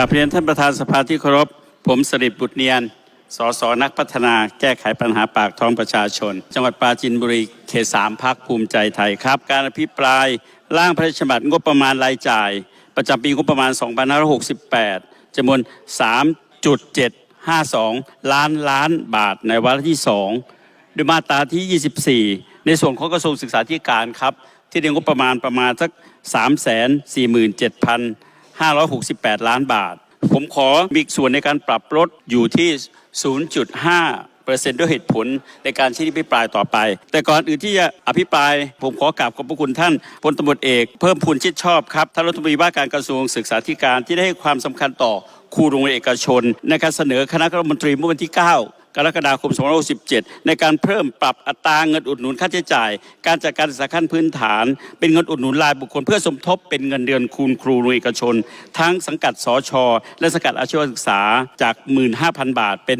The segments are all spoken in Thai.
กราบเรียนท่านประธานสภาที่เคารพ ผมสริตบุตรเนียน สสนักพัฒนาแก้ไขปัญหาปากท้องประชาชน จังหวัดปราจีนบุรีเขตสามพักภูมิใจไทยครับ การอภิปรายร่างพระราชบัญญัติงบประมาณรายจ่าย ประจำปีงบประมาณ 2568จำนวน 3.752 ล้านล้านบาทในวาระที่2โดยมาตราที่ 24 ในส่วนของกระทรวงศึกษาธิการครับ ที่ได้งบประมาณประมาณสัก 347,000 568 ล้านบาท ผมขอมีส่วนในการปรับลดอยู่ที่ 0.5เปอร์เซ็นต์ด้วยเหตุผลในการชี้อภิปรายต่อไป แต่ก่อนอื่นที่จะอภิปราย ผมขอกราบขอบพระคุณท่านพลตำรวจเอก เพิ่มพูนชิดชอบครับท่านรัฐมนตรีว่าการกระทรวงศึกษาธิการที่ได้ให้ความสำคัญต่อครูโรงเรียนเอกชนในการเสนอคณะรัฐมนตรีเมื่อวันที่ 9 กรกฎาคม2567 ในการเพิ่มปรับอัตราเงินอุดหนุนค่าใช้จ่าย การจัดการศึกษาขั้นพื้นฐาน เป็นเงินอุดหนุนรายบุคคล เพื่อสมทบเป็นเงินเดือนคูณครูโรงเรียนเอกชน ทั้งสังกัดสอชและสังกัดอาชีวศึกษาจาก 15,000 บาท เป็น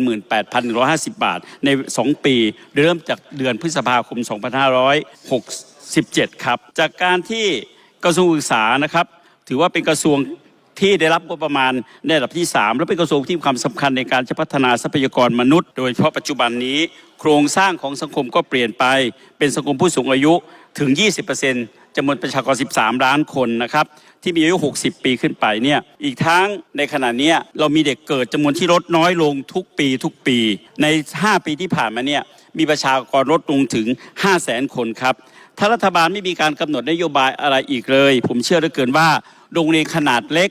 18,150 บาท ใน 2 ปี เริ่มจากเดือนพฤษภาคม 2567 ครับ จากการที่กระทรวงศึกษานะครับ ถือว่าเป็นกระทรวง ที่ได้รับงบประมาณในระดับที่ 3 และเป็นกระทรวงที่มีความสำคัญในการจะพัฒนาทรัพยากรมนุษย์ โดยเฉพาะปัจจุบันนี้ โครงสร้างของสังคมก็เปลี่ยนไป เป็นสังคมผู้สูงอายุถึง 20%จำนวนประชากร 13 ล้านคนนะครับที่มีอายุ 60 ปีขึ้นไปเนี่ย อีกทั้งในขณะนี้เรามีเด็กเกิดจำนวนที่ลดน้อยลงทุกปีทุกปี ใน 5 ปีที่ผ่านมาเนี่ยมีประชากรลดลงถึง 5 0 0 0 0 0 คนครับ ถ้ารัฐบาลไม่มีการกำหนดนโยบายอะไรอีกเลย ผมเชื่อเหลือเกินว่า โรงเรียนขนาดเล็ก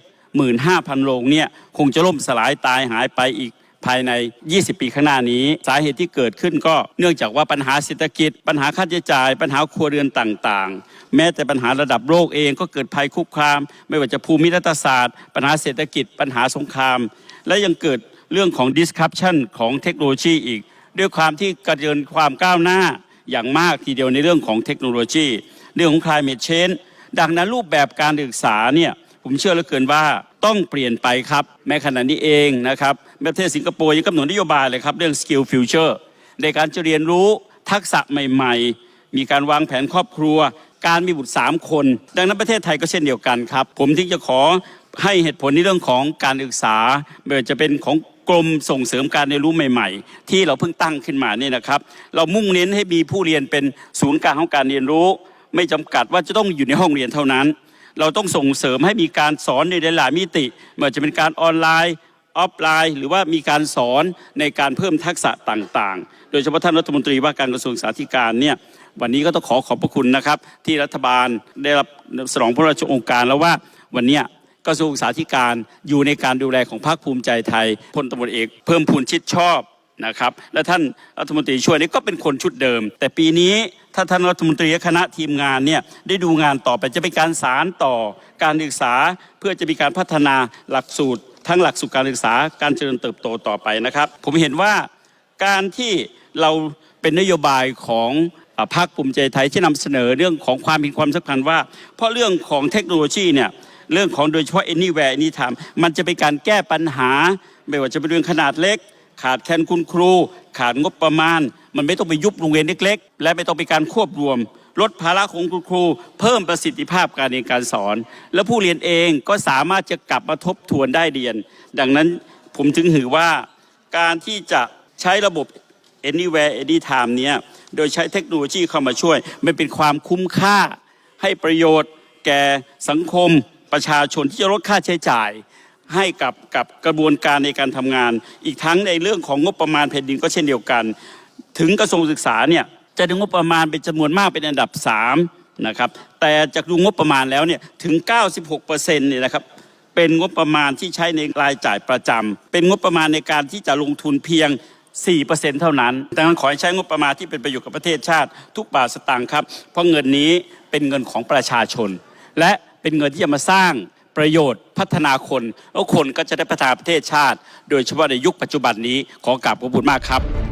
15,000 โรงเนี่ยคงจะล่มสลายตายหายไปอีกภายใน 20 ปีข้างหน้านี้ สาเหตุที่เกิดขึ้นก็เนื่องจากว่าปัญหาเศรษฐกิจ ปัญหาค่าใช้จ่าย ปัญหาครัวเรือนต่างๆ แม้แต่ปัญหาระดับโลกเองก็เกิดภัยคุกคาม ไม่ว่าจะภูมิรัฐศาสตร์ ปัญหาเศรษฐกิจ ปัญหาสงคราม และยังเกิดเรื่องของ disruption ของเทคโนโลยีอีก ด้วยความที่กระเจินความก้าวหน้าอย่างมากทีเดียวในเรื่องของเทคโนโลยี เรื่องของ climate change ดังนั้นรูปแบบการศึกษาเนี่ยผมเชื่อเหลือเกินว่าต้องเปลี่ยนไปครับ แม้ขณะนี้เองนะครับประเทศสิงคโปร์ยังกำหนดนโยบายเลยครับ เรื่อง skill future ในการจะเรียนรู้ทักษะใหม่ ๆ มีการวางแผนครอบครัว การมีบุตร 3 คน ดังนั้นประเทศไทยก็เช่นเดียวกันครับ ผมที่จะขอให้เหตุผลในเรื่องของการศึกษาไม่ว่าจะเป็นของกรมส่งเสริมการเรียนรู้ใหม่ ๆ ที่เราเพิ่งตั้งขึ้นมาเนี่ยนะครับ เรามุ่งเน้นให้มีผู้เรียนเป็นศูนย์กลางของการเรียนรู้ ไม่จำกัดว่าจะต้องอยู่ในห้องเรียนเท่านั้น เราต้องส่งเสริมให้มีการสอนในหลายมิติไม่ว่าจะเป็นการออนไลน์ออฟไลน์หรือว่ามีการสอนในการเพิ่มทักษะต่างๆ โดยเฉพาะท่านรัฐมนตรีว่าการกระทรวงสาธารณเนี่ยวันนี้ก็ต้องขอขอบพระคุณนะครับ ที่รัฐบาลได้รับสนองพระราชองค์การแล้วว่าวันนี้กระทรวงสาธารณอยู่ในการดูแลของพรรคภูมิใจไทยพลตำรวจเอก เพิ่มพูนชิดชอบนะครับและท่านรัฐมนตรีช่วยนี่ก็เป็นคนชุดเดิม แต่ปีนี้ ถ้าท่านรัฐมนตรีและคณะทีมงานเนี่ยได้ดูงานต่อไปจะเป็นการสารต่อการศึกษา เพื่อจะมีการพัฒนาหลักสูตร ทั้งหลักสูตรการศึกษาการเจริญเติบโตต่อไปนะครับ ผมเห็นว่าการที่เราเป็นนโยบายของอ่าพรรคภูมิใจไทยที่นำเสนอเรื่องของความมีความสำคัญว่า เพราะเรื่องของเทคโนโลยีเนี่ยเรื่องของโดยเฉพาะ anywhere anytime มันจะเป็นการแก้ปัญหา ไม่ว่าจะเป็นเรื่องขนาดเล็ก ขาดแคลนคุณครู ขาดงบประมาณ มันไม่ต้องไปยุบโรงเรียนเล็กๆ และไม่ต้องไปการควบรวม ลดภาระของคุณครู เพิ่มประสิทธิภาพการเรียนการสอน แล้วผู้เรียนเองก็สามารถจะกลับมาทบทวนได้เรียน ดังนั้นผมถึงถือว่าการที่จะใช้ระบบ anywhere anytime เนี้ยโดยใช้เทคโนโลยีเข้ามาช่วย มันเป็นความคุ้มค่าให้ประโยชน์แก่สังคมประชาชนที่จะลดค่าใช้จ่าย ให้กับกับกระบวนการในการทำงาน อีกทั้งในเรื่องของงบประมาณแผ่นดินก็เช่นเดียวกัน ถึงกระทรวงศึกษาเนี่ยจะได้งบประมาณเป็นจำนวนมากเป็นอันดับ3นะครับแต่จากดูงบประมาณแล้วเนี่ยถึง 96%เนี่ยนะครับเป็นงบประมาณที่ใช้ในรายจ่ายประจำเป็นงบประมาณในการที่จะลงทุนเพียง 4%เท่านั้น ดังนั้นขอให้ใช้งบประมาณที่เป็นประโยชน์กับประเทศชาติ ทุกบาทสตางค์ครับ เพราะเงินนี้เป็นเงินของประชาชน และเป็นเงินที่จะมาสร้าง ประโยชน์พัฒนาคนแล้วคนก็จะได้พัฒนาประเทศชาติ โดยเฉพาะในยุคปัจจุบันนี้ขอกราบขอบคุณมากครับ